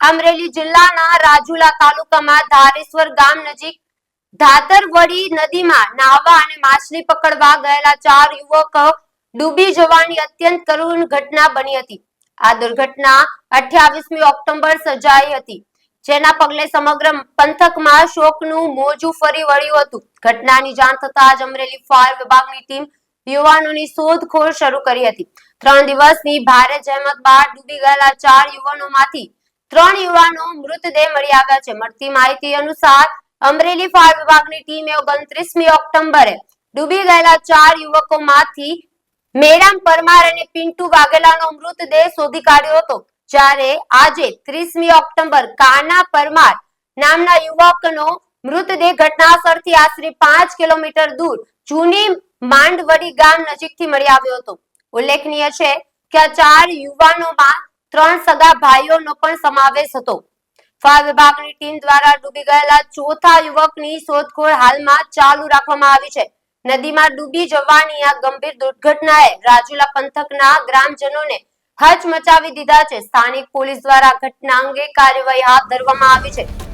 અમરેલી જિલ્લાના રાજુલા તાલુકામાં ધારેશ્વર ગામ નજીક ધાતરવડી નદીમાં નાહવા અને માછલી પકડવા ગયેલા ચાર યુવક ડૂબી જવાની અત્યંત કરુણ ઘટના બની હતી. આ દુર્ઘટના અઠ્યાવીસમી ઓક્ટોબર સર્જાઈ હતી, જેના પગલે સમગ્ર પંથકમાં શોકનું મોજું ફરી વળ્યું હતું. ઘટનાની જાણ થતા જ અમરેલી ફાયર વિભાગની ટીમ યુવાનોની શોધખોળ શરૂ કરી હતી. ત્રણ દિવસની ભારે જહેમત બાદ ડૂબી ગયેલા ચાર યુવાનોમાંથી ત્રણ યુવાનો મૃતદેહ મળી આવ્યા છે. મળતી માહિતી અનુસાર અમરેલી ફાયર વિભાગની ટીમે ઓગણત્રીસમી ઓક્ટોબરે ડૂબી ગયેલા ચાર યુવકોમાંથી મેરામ પરમાર અને પિન્ટુ વાઘેલાનો મૃતદેહ શોધી કાઢ્યો હતો, જ્યારે આજે ત્રીસમી ઓક્ટોબર કાના પરમાર નામના યુવકનો મૃતદેહ ઘટનાસ્થળથી આશરે પાંચ કિલોમીટર દૂર જૂની માંડવડી ગામ નજીકથી મળી આવ્યો હતો. ઉલ્લેખનીય છે કે આ ચાર યુવાનોમાં ત્રણ સગા ભાઈઓનો પણ સમાવેશ હતો. ફાયર વિભાગની ટીમ દ્વારા ડૂબી ગયેલા ચોથા યુવકની શોધખોળ હાલમાં ચાલુ રાખવામાં આવી છે. નદીમાં ડૂબી જવાની આ ગંભીર દુર્ઘટનાએ રાજુલા પંથકના ગ્રામજનોને હચમચાવી દીધા છે. સ્થાનિક પોલીસ દ્વારા ઘટના અંગે કાર્યવાહી હાથ ધરવામાં આવી છે.